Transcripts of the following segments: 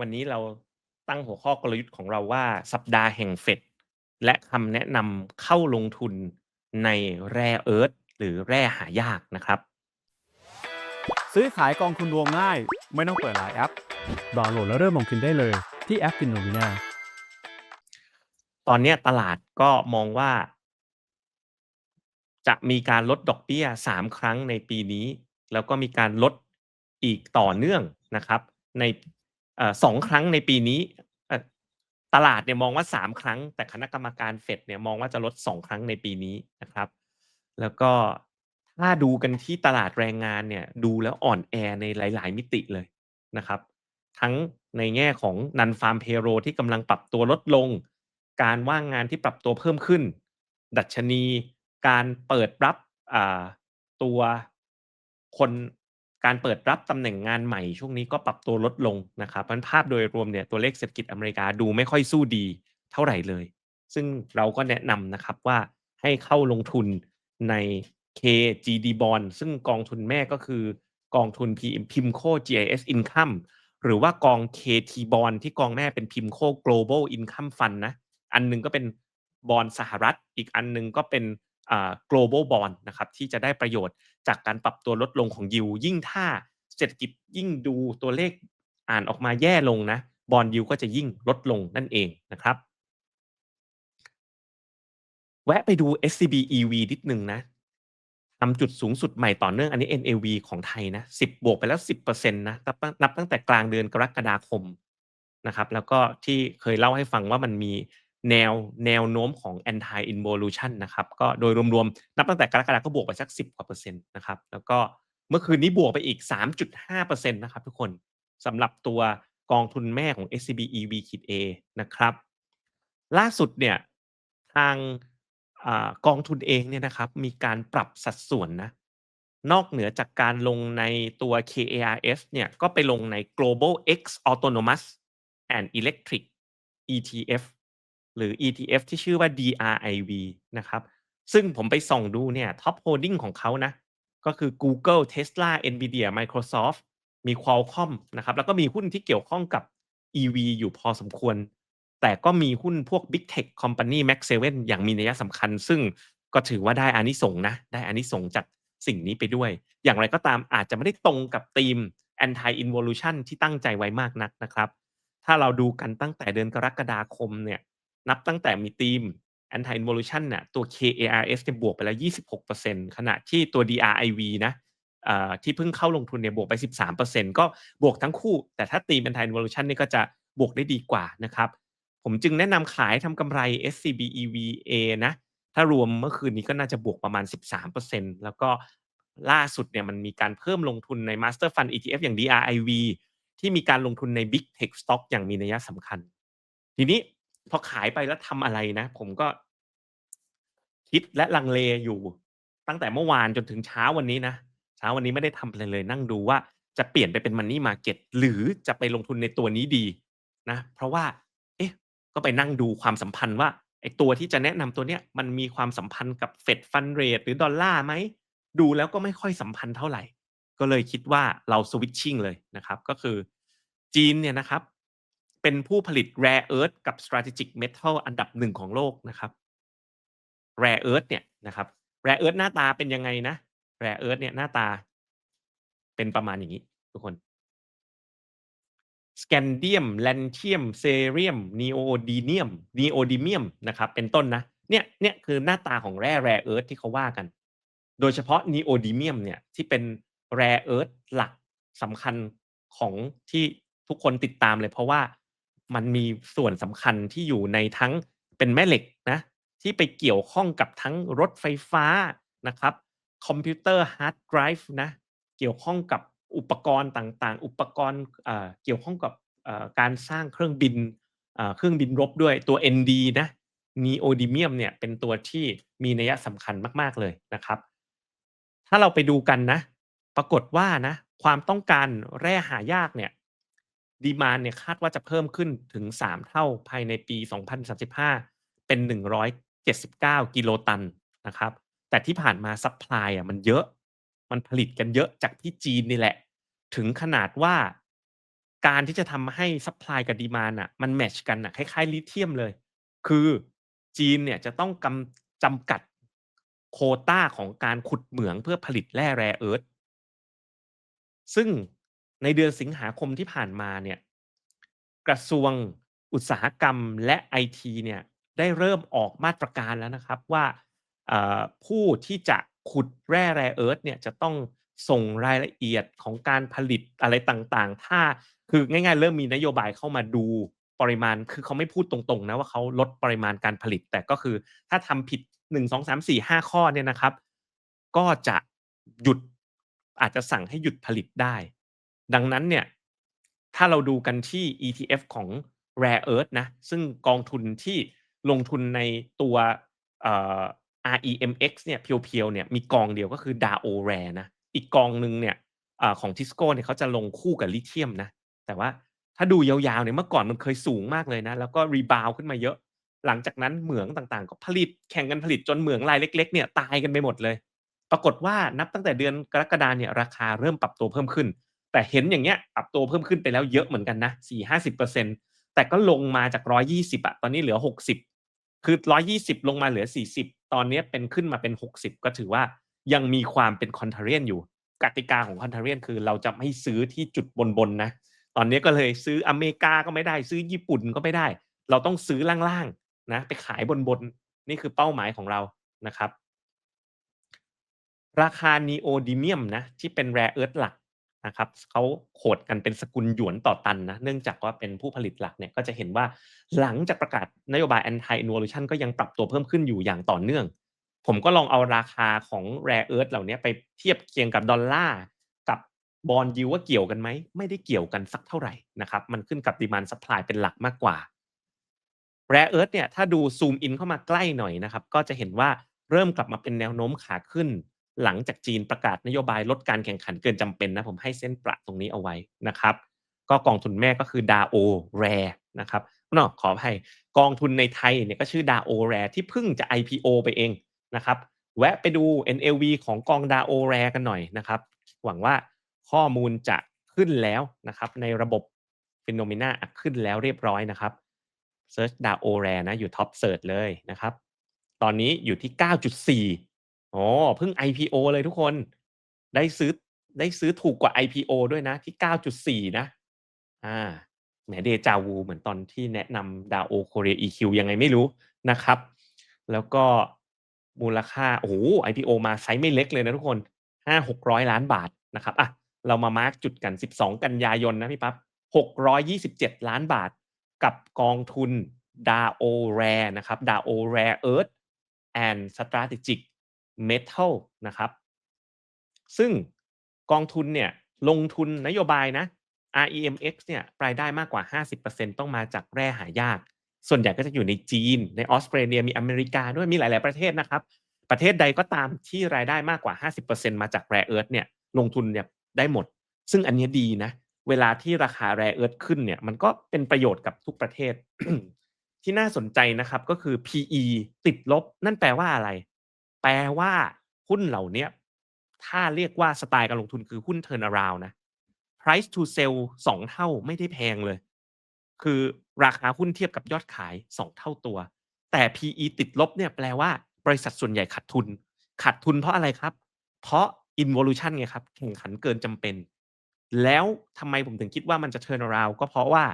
วันนี้เราตั้งหัวข้อกลยุทธ์ของเราว่าสัปดาห์แห่งเฟดและคำแนะนำเข้าลงทุนในแร่เอิร์ธหรือแร่หายากนะครับ ซื้อขายกองทุนรวมง่าย ไม่ต้องเปิดหลายแอปดาวน์โหลดแล้วเริ่มลงทุนได้เลยที่แอป Finovina ตอนเนี้ยตลาดก็มองว่า จะมีการลดดอกเบี้ย 3 ครั้งในปีนี้ แล้วก็มีการลดอีกต่อเนื่องนะครับ ในเอ่อ สองครั้งในปีนี้ตลาดเนี่ยมองว่า 3 ครั้ง แต่คณะกรรมการเฟดเนี่ยมองว่าจะลด 2 ครั้งในปีนี้นะครับ แล้วก็ถ้าดูกันที่ตลาดแรงงานเนี่ยดูแล้วอ่อนแอในหลาย ๆ มิติเลยนะครับ ทั้งในแง่ของ non farm payroll ที่กำลังปรับตัวลดลง การว่างงานที่ปรับตัวเพิ่มขึ้น ดัชนี การเปิดรับตัวคน การเปิดรับตำแหน่งงานใหม่ช่วงนี้ก็ปรับตัวลดลงนะครับเพราะนั้นภาพโดยรวมเนี่ยตัวเลขเศรษฐกิจอเมริกาดูไม่ค่อยสู้ดีเท่าไหร่เลย ซึ่งเราก็แนะนำนะครับว่าให้เข้าลงทุนใน KGD Bond ซึ่งกองทุนแม่ก็คือกองทุน PM PIMCO GIS Income หรือว่ากอง KT Bond ที่กองแม่เป็น PIMCO Global Income Fund นะ อันหนึงก็เป็นบอลสหรัฐ อีกอันหนึงก็เป็น global bond นะครับที่จะได้ประโยชน์จากการปรับตัวลดลงของยิวยิ่งถ้าเศรษฐกิจยิ่งดูตัวเลขอ่านออกมาแย่ลงนะบอลยิวก็จะยิ่งลดลงนั่นเองนะครับแวะไปดู SCB EV นิดนึงนะทำจุดสูงสุดใหม่ต่อเนื่องอันนี้ NAV ของไทยนะ10 บวกไปแล้ว 10%นะนับตั้งแต่กลางเดือนกรกฎาคมนะครับ แล้วก็ที่เคยเล่าให้ฟังว่ามันมี แนวแนวโน้มของ anti involution นะครับก็โดยรวมๆ นับตั้งแต่กรกฎาก็บวกไปสัก 10กว่าเปอร์เซ็นต์นะครับแล้วก็เมื่อคืนนี้บวกไปอีก 3.5%นะครับทุกคนสำหรับตัวกองทุนแม่ของ SCB EV-A นะครับ ล่าสุดเนี่ยทางอกองทุนเองเนี่ยนะครับมีการปรับสัดส่วนนะนอกเหนือจากการลงในตัว KARS เนี่ยก็ไปลงใน Global X Autonomous and Electric ETF หรือ ETF ที่ชื่อว่า DRIV นะครับ ซึ่งผมไปส่องดูเนี่ย Top Holding ของเขานะ ก็คือ Google Tesla Nvidia Microsoft มี Qualcomm นะครับ แล้วก็มีหุ้นที่เกี่ยวข้องกับ EV อยู่พอสมควร แต่ก็มีหุ้นพวก Big Tech Company Max 7อย่างมีนัยสำคัญ ซึ่งก็ถือว่าได้อานิสงนะ ได้อานิสงจากสิ่งนี้ไปด้วย อย่างไรก็ตามอาจจะไม่ได้ตรงกับธีม anti involution ที่ตั้งใจไว้มากนักนะครับ ถ้าเราดูกันตั้งแต่เดือนกรกฎาคมเนี่ย นับตั้งแต่มีธีม anti involution เนี่ยตัว KARS เนี่ยบวกไปแล้ว 26%ขณะที่ตัว DRIV นะที่เพิ่งเข้าลงทุนเนี่ยบวกไป 13%ก็บวกทั้งคู่ แต่ถ้าธีม anti involution นี่ก็จะบวกได้ดีกว่านะครับ ผมจึงแนะนำขายทำกำไร SCB EVA นะ ถ้ารวมเมื่อคืนนี้ก็น่าจะบวกประมาณ 13%แล้วก็ล่าสุดเนี่ยมันมีการเพิ่มลงทุนใน Master Fund ETF อย่าง DRIV ที่มีการลงทุนใน Big Tech Stock อย่างมีนัยสำคัญ ทีนี้ พอขายไปแล้วทำอะไรนะ ผมก็ คิดและลังเลอยู่ ตั้งแต่เมื่อวานจนถึงเช้าวันนี้นะ เช้าวันนี้ไม่ได้ทำอะไรเลย นั่งดูว่าจะเปลี่ยนไปเป็น Money Market หรือจะไปลงทุนในตัวนี้ดีนะ เพราะว่า เอ๊ะ ก็ไปนั่งดูความสัมพันธ์ว่าไอ้ตัวที่จะแนะนำตัวเนี้ยมันมีความสัมพันธ์กับ Fed Fund Rate หรือดอลลาร์ไหม ดูแล้วก็ไม่ค่อยสัมพันธ์เท่าไหร่ ก็เลยคิดว่าเรา switching เลยนะครับ ก็คือจีนเนี่ยนะครับ เป็นผู้ผลิต Rare Earth กับ Strategic Metal อันดับหนึ่งของโลกนะครับ Rare Earth เนี่ยนะครับ Rare Earth หน้าตาเป็นยังไงนะ Rare Earth เนี่ยหน้าตา เป็นประมาณอย่างนี้ ทุกคน Scandium Lanthanum Cerium Neodymium Neodymium นะครับ เป็นต้นนะ เนี่ยเนี่ยคือหน้าตาของแร่ Rare Earth ที่เขาว่ากัน โดยเฉพาะ Neodymium เนี่ยที่เป็น Rare Earth หลักสำคัญของที่ทุกคนติดตามเลยเพราะว่า มันมีส่วนสำคัญที่อยู่ในทั้งเป็นแม่เหล็กนะที่ไปเกี่ยวข้องกับทั้งรถไฟฟ้านะครับคอมพิวเตอร์ฮาร์ดไดรฟ์นะเกี่ยวข้องกับอุปกรณ์ต่างๆ อุปกรณ์เกี่ยวข้องกับการสร้างเครื่องบินเครื่องบินรบด้วยตัว ND นะ Neodymium เนี่ยเป็นตัวที่มีนัยสำคัญมากๆเลยนะครับ ถ้าเราไปดูกันนะ ปรากฏว่านะความต้องการแร่หายากเนี่ย ดีมานเนี่ยคาดว่าจะเพิ่มขึ้นถึง 3 เท่าภายในปี 2035 เป็น 179 กิโลตันนะครับ แต่ที่ผ่านมาซัพพลายอะมันเยอะ มันผลิตกันเยอะจากที่จีนนี่แหละ ถึงขนาดว่าการที่จะทำให้ซัปพลายกับดีมานอะมันแมชกันอะคล้ายๆลิเธียมเลย คือจีนเนี่ยจะต้องกำจำกัดโคต้าของการขุดเหมืองเพื่อผลิตแร่แร่เอิร์ธซึ่ง ในเดือนสิงหาคมที่ผ่านมาเนี่ยกระทรวงอุตสาหกรรมและไอทีเนี่ยได้เริ่มออกมาตรการแล้วนะครับว่าผู้ที่จะขุดแร่แร่เอิร์ธเนี่ยจะต้องส่งรายละเอียดของการผลิตอะไรต่างๆ ถ้าคือง่ายๆ เริ่มมีนโยบายเข้ามาดูปริมาณ คือเขาไม่พูดตรงๆนะว่าเขาลดปริมาณการผลิต แต่ก็คือถ้าทำผิด1 2 3 4 5ข้อเนี่ยนะครับ ก็จะหยุดอาจจะสั่งให้หยุดผลิตได้ ดังนั้นเนี่ยถ้าเราดูกันที่ ETF ของ Rare Earth นะ ซึ่งกองทุนที่ลงทุนในตัวเอ่อ REMX เนี่ยเพียวๆเนี่ยมีกองเดียวก็คือ DAO Rare นะ อีกกองหนึ่งเนี่ยอของ Tisco เนี่ยเขาจะลงคู่กับลิเธียมนะ แต่ว่าถ้าดูยาวๆเนี่ยเมื่อก่อนมันเคยสูงมากเลยนะ แล้วก็รีบาวขึ้นมาเยอะ หลังจากนั้นเหมืองต่างๆ ก็ผลิตแข่งกันผลิตจนเหมืองรายเล็ก ๆ เนี่ยตายกันไปหมดเลย ปรากฏว่านับตั้งแต่เดือนกรกฎาเนี่ยราคาเริ่มปรับตัวเพิ่มขึ้น แต่เห็นอย่างเงี้ยปรับตัวเพิ่มขึ้นไปแล้วเยอะเหมือนกันนะ4-50%แต่ก็ลงมาจาก120อะตอนนี้เหลือ60คือ120ลงมาเหลือ40ตอนนี้เป็นขึ้นมาเป็น60ก็ถือว่ายังมีความเป็นคอนเทเรียนอยู่ กติกาของคอนเทเรียนคือเราจะไม่ซื้อที่จุดบนๆนนะ ตอนนี้ก็เลยซื้ออเมริกาก็ไม่ได้ ซื้อญี่ปุ่นก็ไม่ได้ เราต้องซื้อล่างๆนะ ไปขายบนๆนนี่คือเป้าหมายของเรานะครับ ราคา Neodymium นะที่เป็น Rare Earth หลัก นะครับเขาโขดกันเป็นสกุลหยวนต่อตันนะเนื่องจากว่าเป็นผู้ผลิตหลักเนี่ยก็จะเห็นว่าหลังจากประกาศนโยบาย anti involution ก็ยังปรับตัวเพิ่มขึ้นอยู่อย่างต่อเนื่อง ผมก็ลองเอาราคาของ Rare Earth เหล่านี้ไปเทียบเคียงกับดอลลาร์กับบอลยิวว่าเกี่ยวกันไหมไม่ได้เกี่ยวกันสักเท่าไหร่นะครับมันขึ้นกับ demand supply เป็นหลักมากกว่า Rare Earth เนี่ยถ้าดูซูมอินเข้ามาใกล้หน่อยนะครับก็จะเห็นว่าเริ่มกลับมาเป็นแนวโน้มขาขึ้น หลังจากจีนประกาศนโยบายลดการแข่งขันเกินจำเป็นนะผมให้เส้นประตรงนี้เอาไว้นะครับ ก็กองทุนแม่ก็คือ DAO Rare นะครับนอกขออภัยกองทุนในไทยเนี่ยก็ชื่อ DAO Rare ที่เพิ่งจะ IPO ไปเองนะครับ แวะไปดู NLV ของกอง DAO Rare กันหน่อยนะครับ หวังว่าข้อมูลจะขึ้นแล้วนะครับ ในระบบ Phenomena อะขึ้นแล้วเรียบร้อยนะครับ Search DAO Rare นะอยู่ท็อปเซิร์ชเลยนะครับ ตอนนี้อยู่ที่ 9.4 อ๋อ เพิ่ง IPO เลยทุกคน ได้ซื้อได้ซื้อถูกกว่า IPO ด้วยนะ ที่ 9.4 นะ อ่าแหมเดจาวูเหมือนตอนที่แนะนำ DAO Korea EQ ยังไงไม่รู้นะครับ แล้วก็มูลค่า โอ้โห IPO มาไซส์ไม่เล็กเลยนะทุกคน5-600ล้านบาทนะครับอะเรามามาร์กจุดกัน 12 กันยายนนะพี่ปั๊บ627 ล้านบาท กับกองทุน DAO Rare นะครับ DAO Rare Earth and Strategic Metal น เมทัลนะครับ ซึ่งกองทุนเนี่ยลงทุนนโยบายนะ REMX เนี่ยรายได้มากกว่า 50%ต้องมาจากแร่หายาก ส่วนใหญ่ก็จะอยู่ในจีน ในออสเตรเลียมีอเมริกาด้วยมีหลาย ๆ ประเทศนะครับ ประเทศใดก็ตามที่รายได้มากกว่า 50%มาจาก Rare Earth เนี่ยลงทุนเนี่ยได้หมด ซึ่งอันนี้ดีนะ เวลาที่ราคา Rare Earth ขึ้นเนี่ยมันก็เป็นประโยชน์กับทุกประเทศ ที่น่าสนใจนะครับก็คือ PE ติดลบ นั่นแปลว่าอะไร แปลว่าหุ้นเหล่านี้ถ้าเรียกว่าสไตล์การลงทุนคือหุ้น turnaround นะ price to sell สองเท่าไม่ได้แพงเลย คือราคาหุ้นเทียบกับยอดขาย2เท่าตัว แต่ PE ติดลบเนี่ยแปลว่าบริษัทส่วนใหญ่ขาดทุน ขาดทุนเพราะอะไรครับ เพราะ involution ไงครับ แข่งขันเกินจำเป็น แล้วทำไมผมถึงคิดว่ามันจะ turn around ก็เพราะว่า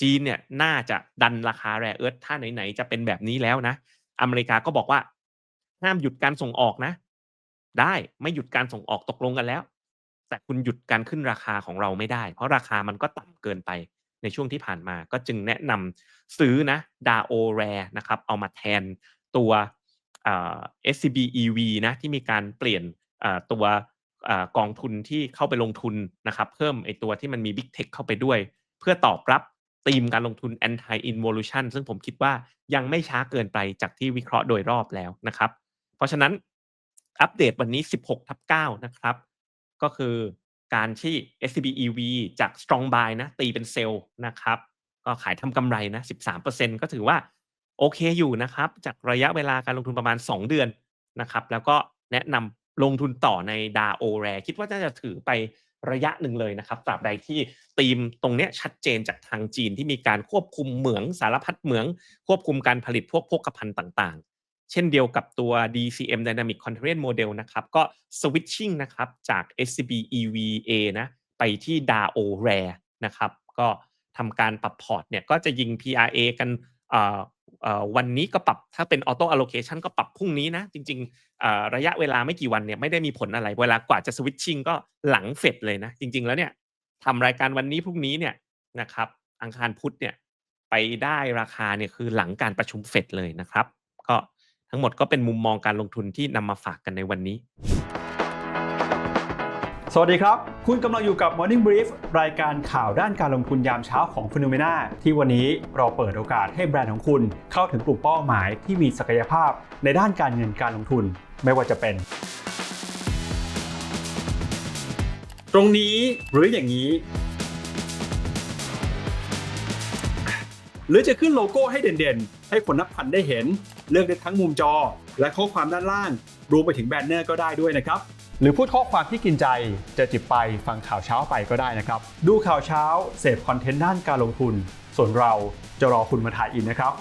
จีนเนี่ยน่าจะดันราคาแร่เอิร์ธถ้าไหนๆจะเป็นแบบนี้แล้วนะ อเมริกาก็บอกว่า ห้ามหยุดการส่งออกนะ ได้ไม่หยุดการส่งออกตกลงกันแล้ว แต่คุณหยุดการขึ้นราคาของเราไม่ได้ เพราะราคามันก็ต่ำเกินไปในช่วงที่ผ่านมา ก็จึงแนะนำซื้อนะ DAO Rare นะครับ เอามาแทนตัว SCB EV นะที่มีการเปลี่ยนตัวอกองทุนที่เข้าไปลงทุนนะครับ เพิ่มไอตัวที่มันมี Big Tech เข้าไปด้วย เพื่อตอบรับธีมการลงทุน anti involution ซึ่งผมคิดว่ายังไม่ช้าเกินไปจากที่วิเคราะห์โดยรอบแล้วนะครับ เพราะฉะนั้นอัปเดตวันนี้ 16ทับ9นะครับ ก็คือการที่ SCB EV จาก strong buy นะ ตีเป็นเซลล์นะครับ ก็ขายทำกำไรนะ 13%ก็ถือว่าโอเคอยู่นะครับ จากระยะเวลาการลงทุนประมาณ 2 เดือนนะครับ แล้วก็แนะนำลงทุนต่อใน DAO Rare คิดว่าน่าจะถือไประยะหนึ่งเลยนะครับตราบใดที่ธีมตรงนี้ชัดเจนจากทางจีนที่มีการควบคุมเหมืองสารพัดเหมือง ควบคุมการผลิตพวกโภคภัณฑ์ต่าง เช่นเดียวกับตัว DCM Dynamic Contrarian Model นะครับ ก็ switching นะครับจาก SCB EVA นะไปที่ DAO Rare นะครับ ก็ทำการปรับพอร์ตเนี่ยก็จะยิง PRA กันวันนี้ก็ปรับถ้าเป็น Auto Allocation ก็ปรับพรุ่งนี้นะ จริงๆ ระยะเวลาไม่กี่วันเนี่ยไม่ได้มีผลอะไร เวลากว่าจะ switching ก็หลังเฟดเลยนะ จริง ๆ แล้วเนี่ยทำรายการวันนี้พรุ่งนี้เนี่ยนะครับอังคารพุธเนี่ยไปได้ราคาเนี่ยคือหลังการประชุมเฟดเลยนะครับ ก็ ทั้งหมดก็เป็นมุมมองการลงทุนที่นำมาฝากกันในวันนี้ สวัสดีครับ คุณกำลังอยู่กับ Morning Brief รายการข่าวด้านการลงทุนยามเช้าของ p h e n o m e n a ที่วันนี้เราเปิดโอกาสให้แบรนด์ของคุณเข้าถึงกลุ่มเป้าหมายที่มีศักยภาพในด้านการเงินการลงทุนไม่ว่าจะเป็น ตรงนี้หรืออย่างนี้ หรือจะขึ้นโลโก้ให้เด่นๆ ให้คนนับพันได้เห็น เลือกได้ทั้งมุมจอ และข้อความด้านล่าง รวมไปถึงแบนเนอร์ก็ได้ด้วยนะครับหรือพูดข้อความที่กินใจจะจิบไปฟังข่าวเช้าไปก็ได้นะครับ ดูข่าวเช้าเสพคอนเทนต์ด้านการลงทุน ส่วนเราจะรอคุณมาถ่ายอินนะครับ